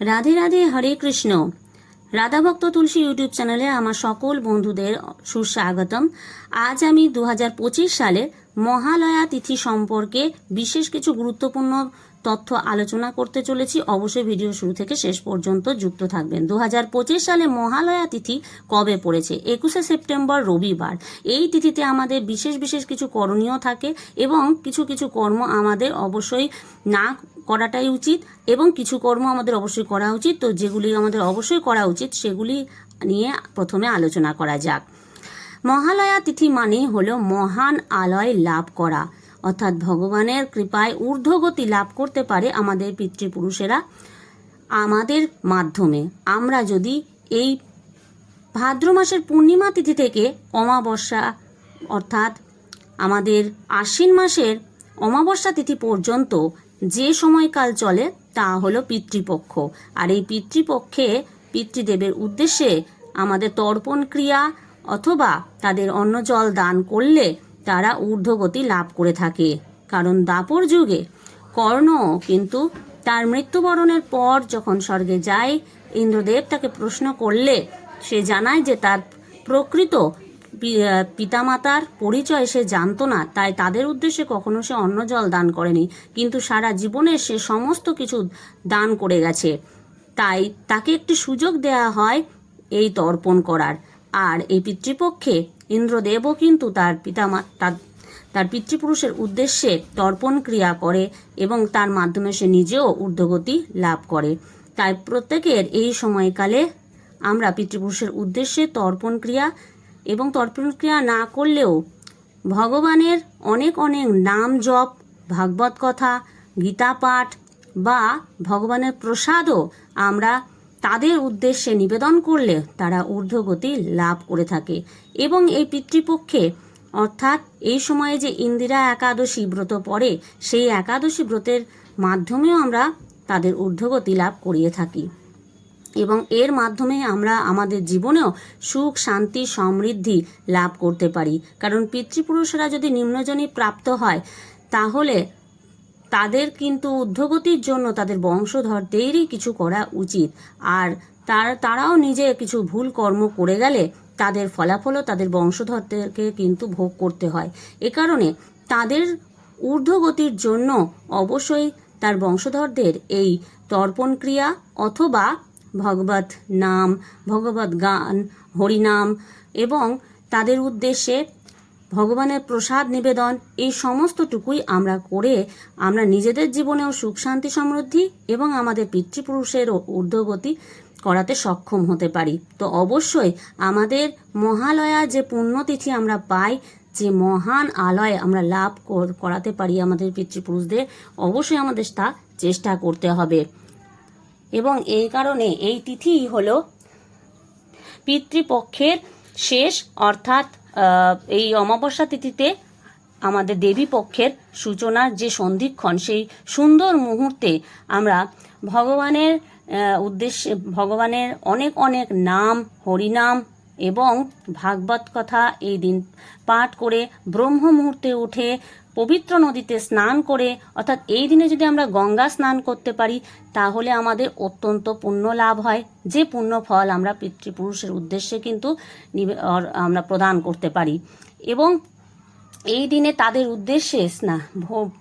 Radhe Radhe, Hare Krishna. Radhabhakta Tulsi YouTube চ্যানেলে আমার সকল বন্ধুদের সুস্বাগতম। আজ আমি দু হাজার পঁচিশ সালে মহালয়া তিথি সম্পর্কে বিশেষ কিছু গুরুত্বপূর্ণ তথ্য আলোচনা করতে চলেছি। অবশ্যই ভিডিও শুরু থেকে শেষ পর্যন্ত যুক্ত থাকবেন। দু হাজার পঁচিশ সালে মহালয়া তিথি কবে পড়েছে? একুশে সেপ্টেম্বর, রবিবার। এই তিথিতে আমাদের বিশেষ বিশেষ কিছু করণীয় থাকে এবং কিছু কিছু কর্ম আমাদের অবশ্যই না করাটাই উচিত এবং কিছু কর্ম আমাদের অবশ্যই করা উচিত। তো যেগুলি আমাদের অবশ্যই করা উচিত, সেগুলি নিয়ে প্রথমে আলোচনা করা যাক। মহালয়া তিথি মানেই হলো মহান আলয় লাভ করা। অর্থাৎ ভগবানের কৃপায় ঊর্ধ্বগতি লাভ করতে পারে আমাদের পিতৃপুরুষেরা আমাদের মাধ্যমে। আমরা যদি এই ভাদ্র মাসের পূর্ণিমা তিথি থেকে অমাবস্যা অর্থাৎ আমাদের আশ্বিন মাসের অমাবস্যা তিথি পর্যন্ত যে সময়কাল চলে তা হলো পিতৃপক্ষ। আর এই পিতৃপক্ষে পিতৃদেবের উদ্দেশ্যে আমাদের তর্পণ ক্রিয়া অথবা তাদের অন্ন জল দান করলে তারা ঊর্ধ্বগতি লাভ করে থাকে। কারণ দাপর যুগে কর্ণ কিন্তু তার মৃত্যুবরণের পর যখন স্বর্গে যায়, ইন্দ্রদেব তাকে প্রশ্ন করলে সে জানায় যে তার প্রকৃত পিতামাতার পরিচয় সে জানতো না, তাই তাদের উদ্দেশ্যে কখনো সে অন্ন জল দান করেনি। কিন্তু সারা জীবনে সে সমস্ত কিছু দান করে গেছে। তাই তাকে একটি সুযোগ দেয়া হয় এই তর্পণ করার। আর এই পিতৃপক্ষে ইন্দ্রদেবও কিন্তু তার পিতামা, তার তার পিতৃপুরুষের উদ্দেশ্যে তর্পণ ক্রিয়া করে এবং তার মাধ্যমে সে নিজেও ঊর্ধ্বগতি লাভ করে। তাই প্রত্যেকের এই সময়কালে আমরা পিতৃপুরুষের উদ্দেশ্যে তর্পণ ক্রিয়া এবং তর্পণ ক্রিয়া না করলেও ভগবানের অনেক অনেক নাম জপ, ভাগবত কথা, গীতা পাঠ বা ভগবানের প্রসাদও আমরা তাদের উদ্দেশ্যে নিবেদন করলে তারা ঊর্ধ্বগতি লাভ করে থাকে এবং এই পিতৃপক্ষে, অর্থাৎ এই সময়ে যে ইন্দিরা একাদশী ব্রত পড়ে, সেই একাদশী ব্রতের মাধ্যমেও আমরা তাদের ঊর্ধ্বগতি লাভ করিয়ে থাকি। এবং এর মাধ্যমে আমরা আমাদের জীবনেও সুখ, শান্তি, সমৃদ্ধি লাভ করতে পারি। কারণ পিতৃপুরুষরা যদি নিম্নজনী প্রাপ্ত হয়, তাহলে তাদের কিন্তু ঊর্ধ্বগতির জন্য তাদের বংশধরদেরই কিছু করা উচিত। আর তার, তারাও নিজে কিছু ভুল কর্ম করে গেলে তাদের ফলাফলও তাদের বংশধরদেরকে কিন্তু ভোগ করতে হয়। এ কারণে তাদের ঊর্ধ্বগতির জন্য অবশ্যই তার বংশধরদের এই তর্পণ ক্রিয়া অথবা ভগবত নাম, ভগবত গান, হরিনাম এবং তাদের উদ্দেশ্যে ভগবানের প্রসাদ নিবেদন, এই সমস্তটুকুই আমরা করে আমরা নিজেদের জীবনেও সুখ, শান্তি, সমৃদ্ধি এবং আমাদের পিতৃপুরুষেরও ঊর্ধ্বগতি করাতে সক্ষম হতে পারি। তো অবশ্যই আমাদের মহালয়া যে পুণ্যতিথি আমরা পাই, যে মহান আলয় আমরা লাভ করাতে পারি আমাদের পিতৃপুরুষদের, অবশ্যই আমাদের তা চেষ্টা করতে হবে। এবং এই কারণে এই তিথি হল পিতৃপক্ষের শেষ, অর্থাৎ এই অমাবস্যা তিথিতে আমাদের দেবী পক্ষের সূচনার যে সন্ধিক্ষণ, সেই সুন্দর মুহূর্তে আমরা ভগবানের উদ্দেশ্যে, ভগবানের অনেক অনেক নাম, হরিনাম এবং ভাগবত কথা এই দিন পাঠ করে ব্রহ্ম মুহূর্তে উঠে পবিত্র নদীতে স্নান করে, অর্থাৎ এই দিনে যদি আমরা গঙ্গা স্নান করতে পারি, তাহলে আমাদের অত্যন্ত পুণ্য লাভ হয়। যে পুণ্য ফল আমরা পিতৃপুরুষের উদ্দেশ্যে কিন্তু আমরা প্রদান করতে পারি। এবং এই দিনে তাদের উদ্দেশ্যে স্না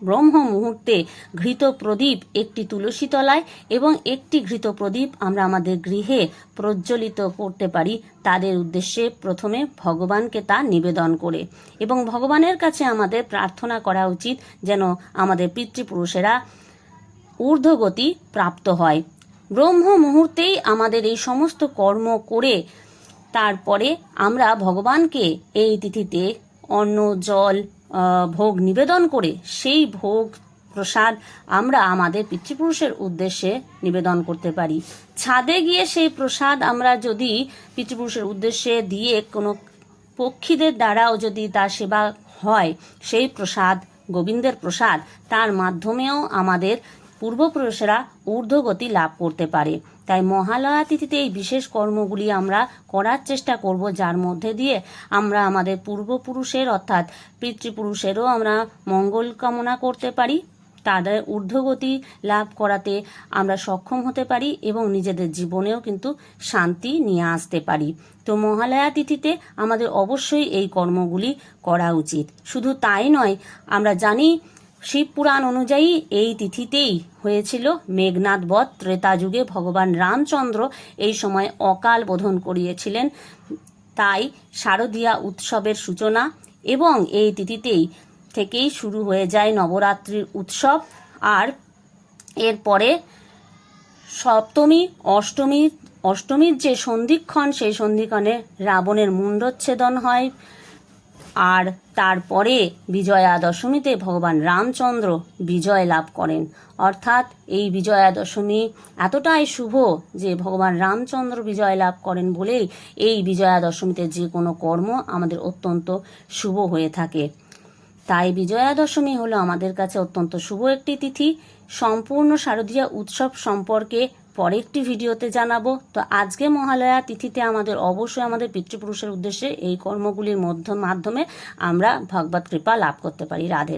ব্রহ্ম মুহূর্তে ঘৃত প্রদীপ একটি তুলসী তলায় এবং একটি ঘৃত প্রদীপ আমরা আমাদের গৃহে প্রজ্বলিত করতে পারি। তাদের উদ্দেশ্যে প্রথমে ভগবানকে তা নিবেদন করে এবং ভগবানের কাছে আমাদের প্রার্থনা করা উচিত যেন আমাদের পিতৃপুরুষেরা ঊর্ধ্বগতি প্রাপ্ত হয়। ব্রহ্ম মুহূর্তেই আমাদের এই সমস্ত কর্ম করে তারপরে আমরা ভগবানকে এই তিথিতে অন্ন, জল ভোগ নিবেদন করে সেই ভোগ প্রসাদ আমরা আমাদের পিতৃপুরুষের উদ্দেশ্যে নিবেদন করতে পারি। ছাদে গিয়ে সেই প্রসাদ আমরা যদি পিতৃপুরুষের উদ্দেশ্যে দিয়ে কোনো পক্ষীদের দ্বারাও যদি তার সেবা হয়, সেই প্রসাদ, গোবিন্দের প্রসাদ, তার মাধ্যমেও আমাদের পূর্বপুরুষেরা ঊর্ধ্বগতি লাভ করতে পারে। তাই মহালয়া তিথিতে এই বিশেষ কর্মগুলি আমরা করার চেষ্টা করব, যার মধ্যে দিয়ে আমরা আমাদের পূর্বপুরুষের, অর্থাৎ পিতৃপুরুষেরও আমরা মঙ্গল কামনা করতে পারি, তাদের ঊর্ধ্বগতি লাভ করাতে আমরা সক্ষম হতে পারি এবং নিজেদের জীবনেও কিন্তু শান্তি নিয়ে আসতে পারি। তো মহালয়া তিথিতে আমাদের অবশ্যই এই কর্মগুলি করা উচিত। শুধু তাই নয়, আমরা জানি শিব পুরাণ অনুযায়ী এই তিথিতেই হয়েছিল মেঘনাথ বধ। ত্রেতা যুগে ভগবান রামচন্দ্র এই সময় অকাল বোধন করিয়েছিলেন। তাই শারদীয়া উৎসবের সূচনা এবং এই তিথিতেই থেকেই শুরু হয়ে যায় নবরাত্রির উৎসব। আর এরপরে সপ্তমী, অষ্টমী, অষ্টমীর যে সন্ধিক্ষণ, সেই সন্ধিক্ষণে রাবণের মুণ্ডচ্ছেদন হয়। আর তারপরে বিজয়া দশমীতে ভগবান রামচন্দ্র বিজয় লাভ করেন। অর্থাৎ এই বিজয়া দশমী এতটাই শুভ যে ভগবান রামচন্দ্র বিজয় লাভ করেন বলেই এই বিজয়া দশমীতে যে কোনো কর্ম আমাদের অত্যন্ত শুভ হয়ে থাকে। তাই বিজয়া দশমী হলো আমাদের কাছে অত্যন্ত শুভ একটি তিথি। সম্পূর্ণ শারদীয়া উৎসব সম্পর্কে পরে একটি ভিডিওতে জানাব। তো আজকে মহালয়া তিথিতে আমাদের অবশ্যই আমাদের পিতৃপুরুষের উদ্দেশ্যে এই কর্মগুলির মধ্য মাধ্যমে আমরা ভগবত কৃপা লাভ করতে পারি। রাধে।